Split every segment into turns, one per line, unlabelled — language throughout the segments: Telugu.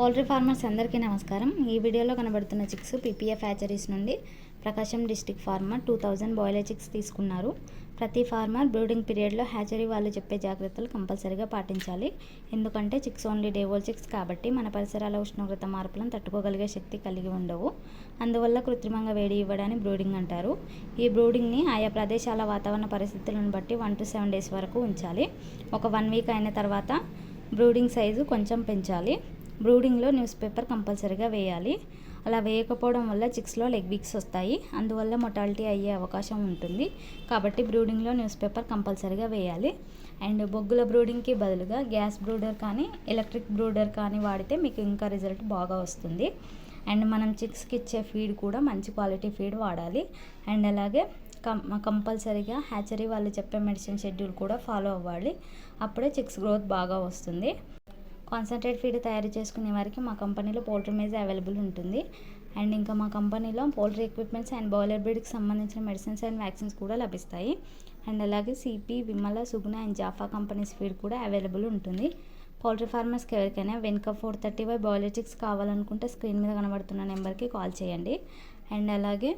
పౌల్ట్రీ ఫార్మర్స్ అందరికీ నమస్కారం. ఈ వీడియోలో కనబడుతున్న చిక్స్ పీపీఎఫ్ హ్యాచరీస్ నుండి Prakasam district farmer two thousand broiler chicks తీసుకున్నారు. ప్రతి ఫార్మర్ బ్రూడింగ్ పీరియడ్లో హ్యాచరీ వాళ్ళు చెప్పే జాగ్రత్తలు కంపల్సరీగా పాటించాలి. ఎందుకంటే చిక్స్ ఓన్లీ డేవోల్ చిక్స్ కాబట్టి మన పరిసరాల ఉష్ణోగ్రత మార్పులను తట్టుకోగలిగే శక్తి కలిగి ఉండవు. అందువల్ల కృత్రిమంగా వేడి ఇవ్వడాన్ని బ్రూడింగ్ అంటారు. ఈ బ్రూడింగ్ని ఆయా ప్రదేశాల వాతావరణ పరిస్థితులను బట్టి వన్ టు సెవెన్ డేస్ వరకు ఉంచాలి. ఒక వన్ వీక్ అయిన తర్వాత బ్రూడింగ్ సైజు కొంచెం పెంచాలి. బ్రూడింగ్లో న్యూస్ పేపర్ కంపల్సరీగా వేయాలి. అలా వేయకపోవడం వల్ల చిక్స్లో లెగ్ వీక్స్ వస్తాయి. అందువల్ల మొటాలిటీ అయ్యే అవకాశం ఉంటుంది. కాబట్టి బ్రూడింగ్లో న్యూస్ పేపర్ కంపల్సరీగా వేయాలి. అండ్ బొగ్గుల బ్రూడింగ్కి బదులుగా గ్యాస్ బ్రూడర్ కానీ ఎలక్ట్రిక్ బ్రూడర్ కానీ వాడితే మీకు ఇంకా రిజల్ట్ బాగా వస్తుంది. అండ్ మనం చిక్స్కి ఇచ్చే ఫీడ్ కూడా మంచి క్వాలిటీ ఫీడ్ వాడాలి. అండ్ అలాగే కం కంపల్సరీగా హ్యాచరీ వాళ్ళు చెప్పే మెడిసిన్ షెడ్యూల్ కూడా ఫాలో అవ్వాలి. అప్పుడే చిక్స్ గ్రోత్ బాగా వస్తుంది. కాన్సన్ట్రేట్ ఫీడ్ తయారు చేసుకునే వారికి మా కంపెనీలో పోల్ట్రీ మేజ్ అవైలబుల్ ఉంటుంది. అండ్ ఇంకా మా కంపెనీలో పోల్ట్రీ ఎక్విప్మెంట్స్ అండ్ బాయిలర్ బ్రీడ్కి సంబంధించిన మెడిసిన్స్ అండ్ వ్యాక్సిన్స్ కూడా లభిస్తాయి. అండ్ అలాగే CP Vimala Suguna and Japfa companies feed కూడా అవైలబుల్ ఉంటుంది. పౌల్ట్రీ ఫార్మర్స్కి ఎవరికైనా వెనుక ఫోర్ థర్టీ బై బాయిలర్ కావాలనుకుంటే స్క్రీన్ మీద కనబడుతున్న నెంబర్కి కాల్ చేయండి. అండ్ అలాగే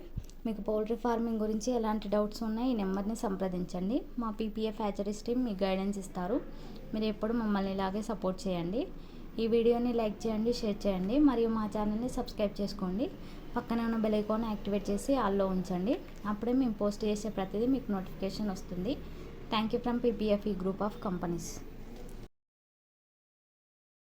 మీకు పౌల్ట్రీ ఫార్మింగ్ గురించి ఎలాంటి డౌట్స్ ఉన్నాయి ఈ నెంబర్ని సంప్రదించండి. మా పీపీఎఫ్ హ్యాచరీస్ టీమ్ మీకు గైడెన్స్ ఇస్తారు. మీరు ఎప్పుడు మమ్మల్ని ఇలాగే సపోర్ట్ చేయండి. ఈ వీడియోని లైక్ చేయండి షేర్ చేయండి మరియు మా ఛానల్ని సబ్స్క్రైబ్ చేసుకోండి. పక్కనే ఉన్న బెల్ ఐకాన్ యాక్టివేట్ చేసి ఆల్లో ఉంచండి. అప్పుడే మేము పోస్ట్ చేసే ప్రతిదీ మీకు నోటిఫికేషన్ వస్తుంది. థ్యాంక్ యూ ఫ్రమ్ పీపీఎఫ్ ఈ గ్రూప్ ఆఫ్ కంపెనీస్.